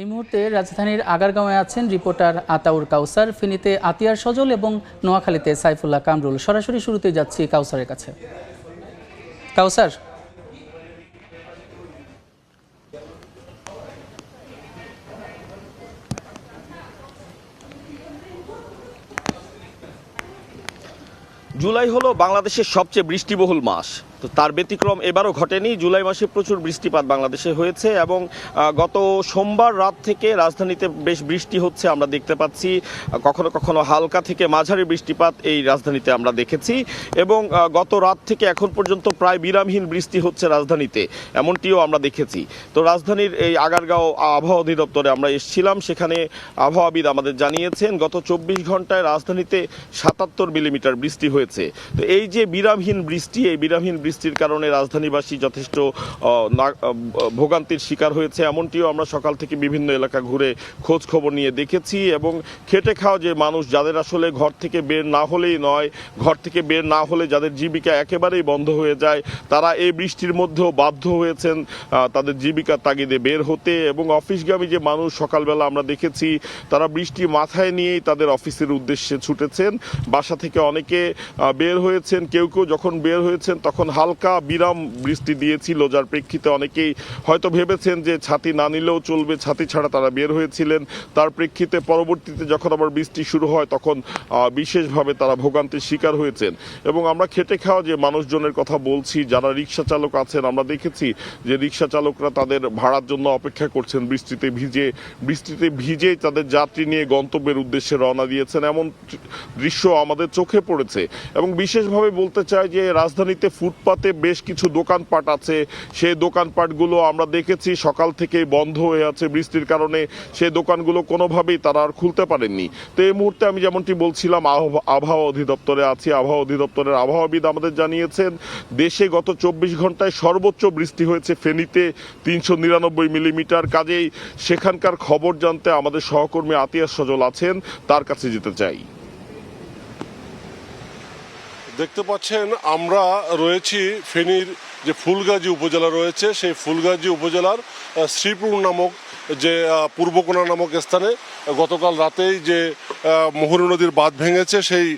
এই মুহূর্তে রাজধানীর আগারগাঁওয়ে আছেন রিপোর্টার আতাউর কাউসার। ফেনীতে আতিয়ার সজল এবং নোয়াখালীতে সাইফুল্লাহ কামরুল। সরাসরি শুরুতে যাচ্ছি কাউসারের কাছে। কাউসার। জুলাই হলো বাংলাদেশের সবচেয়ে বৃষ্টিবহুল মাস। তো তার ব্যতিক্রম এবারও ঘটেনি। জুলাই মাসে প্রচুর বৃষ্টিপাত বাংলাদেশে হয়েছে এবং গত সোমবার রাত থেকে রাজধানীতে বেশ বৃষ্টি হচ্ছে আমরা দেখতে পাচ্ছি। কখনো কখনো হালকা থেকে মাঝারি বৃষ্টিপাত এই রাজধানীতে আমরা দেখেছি এবং গত রাত থেকে এখন পর্যন্ত প্রায় বিরামহীন বৃষ্টি হচ্ছে রাজধানীতে, এমনটিও আমরা দেখেছি। তো রাজধানীর এই আগারগাঁও আবহাওয়া অধিদপ্তরে আমরা এসেছিলাম, সেখানে আবহাওয়াবিদ আমাদের জানিয়েছেন, গত চব্বিশ ঘন্টায় রাজধানীতে সাতাত্তর মিলিমিটার বৃষ্টি হয়েছে। তো এই যে বিরামহীন বৃষ্টি, এই বিরামহীন বৃষ্টির কারণে রাজধানীবাসী যথেষ্ট ভোগান্তির শিকার হয়েছে। এমনটিও আমরা সকাল থেকে বিভিন্ন এলাকা ঘুরে খোঁজ খবর নিয়ে দেখেছি এবং খেটে খাওয়া যে মানুষ, যাদের আসলে ঘর থেকে বের না হলেই নয়, ঘর থেকে বের না হলে যাদের জীবিকা একেবারেই বন্ধ হয়ে যায়, তারা এই বৃষ্টির মধ্যেও বাধ্য হয়েছেন তাদের জীবিকার তাগিদে বের হতে এবং অফিসগামী যে মানুষ সকালবেলা আমরা দেখেছি, তারা বৃষ্টি মাথায় নিয়েই তাদের অফিসের উদ্দেশ্যে ছুটেছেন। বাসা থেকে অনেকে বের হয়েছেন, কেউ কেউ যখন বের হয়েছেন তখন হালকা বিরাম বৃষ্টি দিয়েছিল, যার প্রেক্ষিতে অনেকেই হয়তো ভেবেছেন যে ছাতি না নিলেও চলবে, ছাতি ছাড়া তারা বের হয়েছিলেন। তার প্রেক্ষিতে পরবর্তীতে যখন আবার বৃষ্টি শুরু হয়, তখন বিশেষভাবে তারা ভোগান্তির শিকার হয়েছেন। এবং আমরা খেটে খাওয়া যে মানুষজনের কথা বলছি, যারা রিক্সা চালক আছেন, আমরা দেখেছি যে রিক্সা চালকরা তাদের ভাড়ার জন্য অপেক্ষা করছেন, বৃষ্টিতে ভিজে, বৃষ্টিতে ভিজেই তাদের যাত্রী নিয়ে গন্তব্যের উদ্দেশ্যে রওনা দিয়েছেন। এমন দৃশ্য আমাদের চোখে পড়েছে। এবং বিশেষভাবে বলতে চাই যে রাজধানীতে ফুটপাতে বেশ কিছু দোকানপাট আছে। সেই দোকানপাটগুলো আমরা দেখেছি, সকাল থেকেই বন্ধ হয়ে আছে বৃষ্টির কারণে। সেই দোকানগুলো কোনোভাবেই তারা আর খুলতে পারেননি। তো এই মুহূর্তে আমি যেমনটি বলছিলাম আবহাওয়া- আবহাওয়া অধিদপ্তরে আছি। আবহাওয়া অধিদপ্তরের আবহাওয়াবিদ আমাদের জানিয়েছেন, দেশে গত চব্বিশ ঘন্টায় সর্বোচ্চ বৃষ্টি হয়েছে ফেনীতে তিনশো নিরানব্বই মিলিমিটার। কাজেই সেখানকার খবর জানতে আমাদের সহকর্মী আতিয়া সজল আছেন, তার কাছে যেতে চাই। দেখতে পাচ্ছেন, আমরা রয়েছি ফেনীর যে ফুলগাজী উপজেলা রয়েছে, সেই ফুলগাজী উপজেলার শ্রীপুর নামক যে পূর্বকোনা নামক স্থানে গতকাল রাতেই যে মোহরী নদীর বাঁধ ভেঙেছে, সেই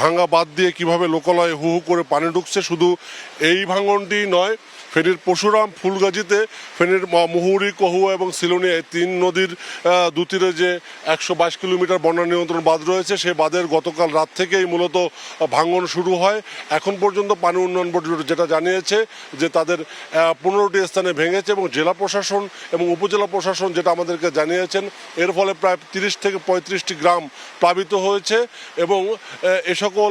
ভাঙা বাঁধ দিয়ে কীভাবে লোকালয়ে হু হু করে পানি ঢুকছে, শুধু এই ভাঙনটি নয় ফেনীর পরশুরাম ফুলগাজীতে ফেনীর মুহুরী, কহুয়া এবং সিলোনি এই তিন নদীর দুতীরে যে একশো বাইশ কিলোমিটার বন্যা নিয়ন্ত্রণ বাঁধ রয়েছে সেই বাঁধের গতকাল রাত থেকেই মূলত ভাঙন শুরু হয়। এখন পর্যন্ত পানি উন্নয়ন বোর্ড যেটা জানিয়েছে যে তাদের পনেরোটি স্থানে ভেঙেছে এবং জেলা প্রশাসন এবং উপজেলা প্রশাসন যেটা আমাদেরকে জানিয়েছেন, এর ফলে প্রায় তিরিশ থেকে পঁয়ত্রিশটি গ্রাম প্লাবিত হয়েছে এবং এ সকল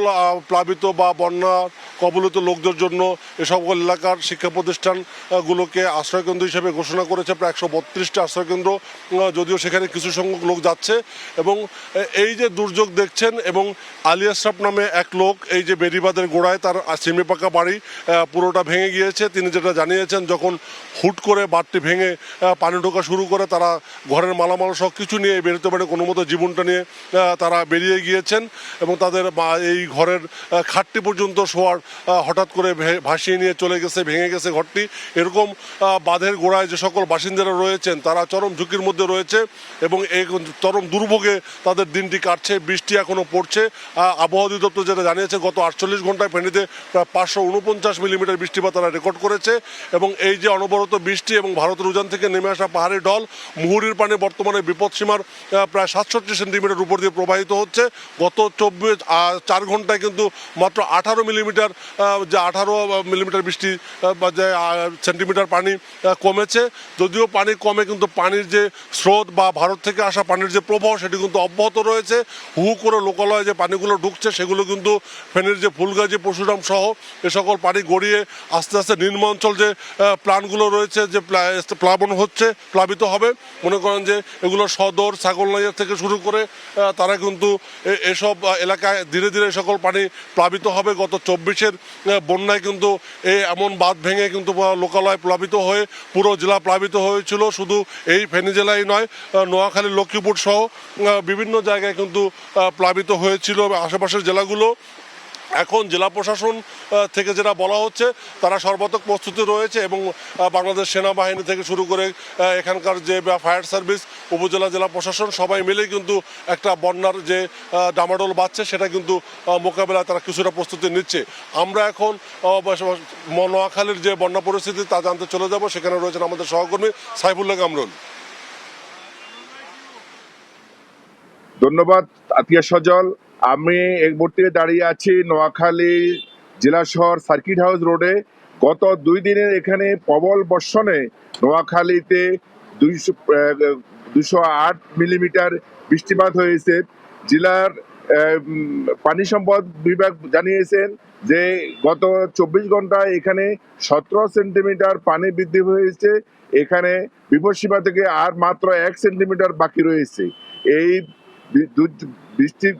প্লাবিত বা বন্যা কবলিত লোকদের জন্য এ সকল এলাকার শিক্ষা প্রতিষ্ঠানগুলোকে আশ্রয়কেন্দ্র হিসেবে ঘোষণা করেছে, প্রায় একশো বত্রিশটা আশ্রয়কেন্দ্র যদিও সেখানে কিছু সংখ্যক লোক যাচ্ছে। এবং এই যে দুর্যোগ দেখছেন এবং আলিয়াসরাফ নামে এক লোক, এই যে বেরিবাদের গোড়ায় তার সিমে পাকা বাড়ি পুরোটা ভেঙে গিয়েছে। তিনি যেটা জানিয়েছেন, যখন হুট করে বাঁধটি ভেঙে পানি ঢোকা শুরু করে, তারা ঘরের মালামাল সব কিছু নিয়ে বেরোতে পারে কোনো মতো জীবনটা নিয়ে তারা বেরিয়ে গিয়েছেন এবং তাদের এই ঘরের খাটটি পর্যন্ত শোয়ার হঠাৎ করে ভাসিয়ে নিয়ে চলে গেছে, ভেঙে গেছে ঘরটি। এরকম বাঁধের গোড়ায় যে সকল বাসিন্দারা রয়েছেন, তারা চরম ঝুঁকির মধ্যে রয়েছে এবং এই চরম দুর্ভোগে তাদের দিনটি কাটছে, বৃষ্টি এখনও পড়ছে। আবহাওয়া অধিদপ্তর যেটা জানিয়েছে, গত আটচল্লিশ ঘন্টায় ফেনীতে প্রায় পাঁচশো উনপঞ্চাশ মিলিমিটার বৃষ্টিপাত তারা রেকর্ড করেছে এবং এই যে অনবরত বৃষ্টি এবং ভারতের উজান থেকে নেমে আসা পাহাড়ি ঢল, মুহুরির পানি বর্তমানে বিপদসীমার প্রায় সাতষট্টি সেন্টিমিটার উপর দিয়ে প্রবাহিত হচ্ছে। গত চব্বিশ চার ঘন্টায় কিন্তু মাত্র আঠারো মিলিমিটার যে আঠারো মিলিমিটার বৃষ্টি বা যে সেন্টিমিটার পানি কমেছে। যদিও পানি কমে, কিন্তু পানির যে স্রোত বা ভারত থেকে আসা পানির যে প্রবাহ, সেটি কিন্তু অব্যাহত রয়েছে। হু করে লোকালয়ে যে পানিগুলো ঢুকছে, সেগুলো কিন্তু ফেনীর যে ফুলগাজী পরশুরাম সহ এ সকল পানি গড়িয়ে আস্তে আস্তে নিম্ন অঞ্চল যে প্লানগুলো রয়েছে, যে প্লা- প্লাবন হচ্ছে, প্লাবিত হবে। মনে করেন যে এগুলো সদর ছাগলনাইয়া থেকে শুরু করে তারা কিন্তু এসব এলাকায় ধীরে ধীরে সকল পানি প্লাবিত হবে। গত চব্বিশের বন্যায় কিন্তু এমন বাঁধ ভেঙে কিন্তু লোকালয় প্লাবিত হয়ে পুরো জেলা প্লাবিত হয়েছিল। শুধু এই ফেনী জেলায় নয় নোয়াখালী, লক্ষ্মীপুর সহ বিভিন্ন জায়গায় কিন্তু প্লাবিত হয়েছিল। আশেপাশের জেলাগুলো এখন জেলা প্রশাসন থেকে যেটা বলা হচ্ছে, তারা সর্বাত্মক প্রস্তুতি রয়েছে এবং বাংলাদেশ সেনাবাহিনী থেকে শুরু করে এখানকার যে ফায়ার সার্ভিস, উপজেলা জেলা প্রশাসন, সবাই মিলে কিন্তু একটা বন্যার যে ডামাডোল বাজছে সেটা কিন্তু মোকাবেলায় তারা কিছুটা প্রস্তুতি নিচ্ছে। আমরা এখন নোয়াখালীর যে বন্যা পরিস্থিতি, তা জানতে চলে যাব। সেখানে রয়েছেন আমাদের সহকর্মী সাইফুল্লাহ কামরুল। ধন্যবাদ, আতিয়া সজল। আমি এই মুহূর্তে দাঁড়িয়ে আছি নোয়াখালী জেলা শহর সার্কিট হাউস রোডে। গত দুই দিনের এখানে প্রবল বর্ষণে নোয়াখালীতে দুইশো আট মিলিমিটার বৃষ্টিপাত হয়েছে। জেলার পানি সম্পদ বিভাগ জানিয়েছেন যে গত চব্বিশ ঘন্টায় এখানে সতেরো সেন্টিমিটার পানি বৃদ্ধি হয়েছে। এখানে বিপদসীমা থেকে আর মাত্র এক সেন্টিমিটার বাকি রয়েছে। এই বৃষ্টির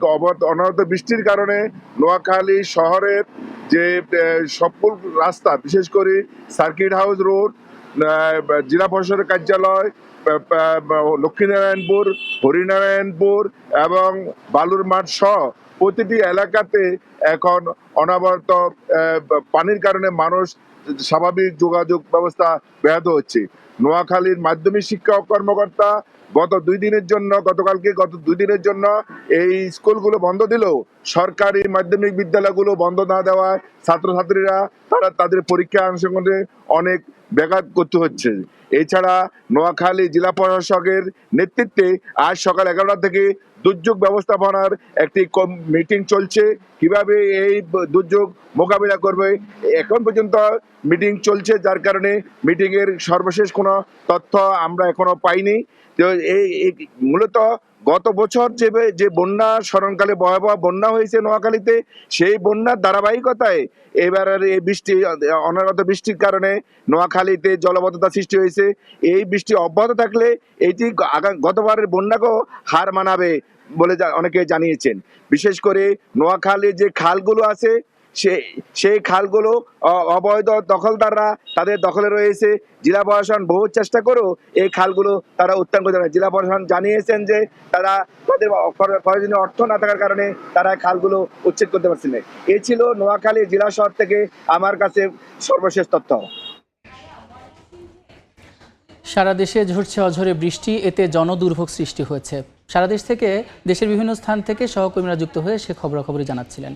অনবরত বৃষ্টির কারণে নোয়াখালী শহরের যে সফল রাস্তা, বিশেষ করে সার্কিট হাউস রোড জেলা পরিষদের কার্যালয় লক্ষ্মীনারায়ণপুর, হরিনারায়ণপুর এবং বালুর মাঠ সহ প্রতিটি এলাকাতে এখন অনবরত পানির কারণে মানুষ স্বাভাবিক যোগাযোগ ব্যবস্থা ব্যাহত হচ্ছে। নোয়াখালীর মাধ্যমিক শিক্ষা কর্মকর্তা গত দুই দিনের জন্য, গতকালকে গত দুই দিনের জন্য এই স্কুলগুলো বন্ধ দিলেও সরকারি মাধ্যমিক বিদ্যালয়গুলো বন্ধ না দেওয়ায় ছাত্রছাত্রীরা তারা তাদের পরীক্ষা অংশগ্রহণে অনেক ব্যাঘাত করতে হচ্ছে। এছাড়া নোয়াখালী জেলা প্রশাসকের নেতৃত্বে আজ সকাল এগারোটা থেকে দুর্যোগ ব্যবস্থাপনার একটি মিটিং চলছে। কীভাবে এই দুর্যোগ মোকাবিলা করবে, এখন পর্যন্ত মিটিং চলছে, যার কারণে মিটিংয়ের সর্বশেষ কোনো তথ্য আমরা এখনও পাইনি। এই মূলত গত বছর যে যে বন্যা স্মরণকালে ভয়াবহ বন্যা হয়েছে নোয়াখালীতে, সেই বন্যার ধারাবাহিকতায় এবারের এই বৃষ্টি, অনাগত বৃষ্টির কারণে নোয়াখালীতে জলবদ্ধতা সৃষ্টি হয়েছে। এই বৃষ্টি অব্যাহত থাকলে এটি গতবারের বন্যাকেও হার মানাবে বলে অনেকে জানিয়েছেন। বিশেষ করে নোয়াখালীর যে খালগুলো আছে সে, সেই খালগুলো অবৈধ দখলদাররা তাদের দখলে রয়েছে। জেলা প্রশাসন বহু চেষ্টা করেও এই খালগুলো তারা উত্থান করতে পারে জেলা প্রশাসন জানিয়েছেন যে তারা তাদের প্রয়োজনীয় অর্থ না থাকার কারণে তারা খালগুলো উচ্ছেদ করতে পারছেন না। এই ছিল নোয়াখালী জেলা শহর থেকে আমার কাছে সর্বশেষ তথ্য। সারা দেশে ঝরছে অঝরে বৃষ্টি, এতে জনদুর্ভোগ সৃষ্টি হয়েছে। সারা দেশ থেকে দেশের বিভিন্ন স্থান থেকে সহকর্মীরা যুক্ত হয়ে সে খবরাখবরই জানাচ্ছিলেন।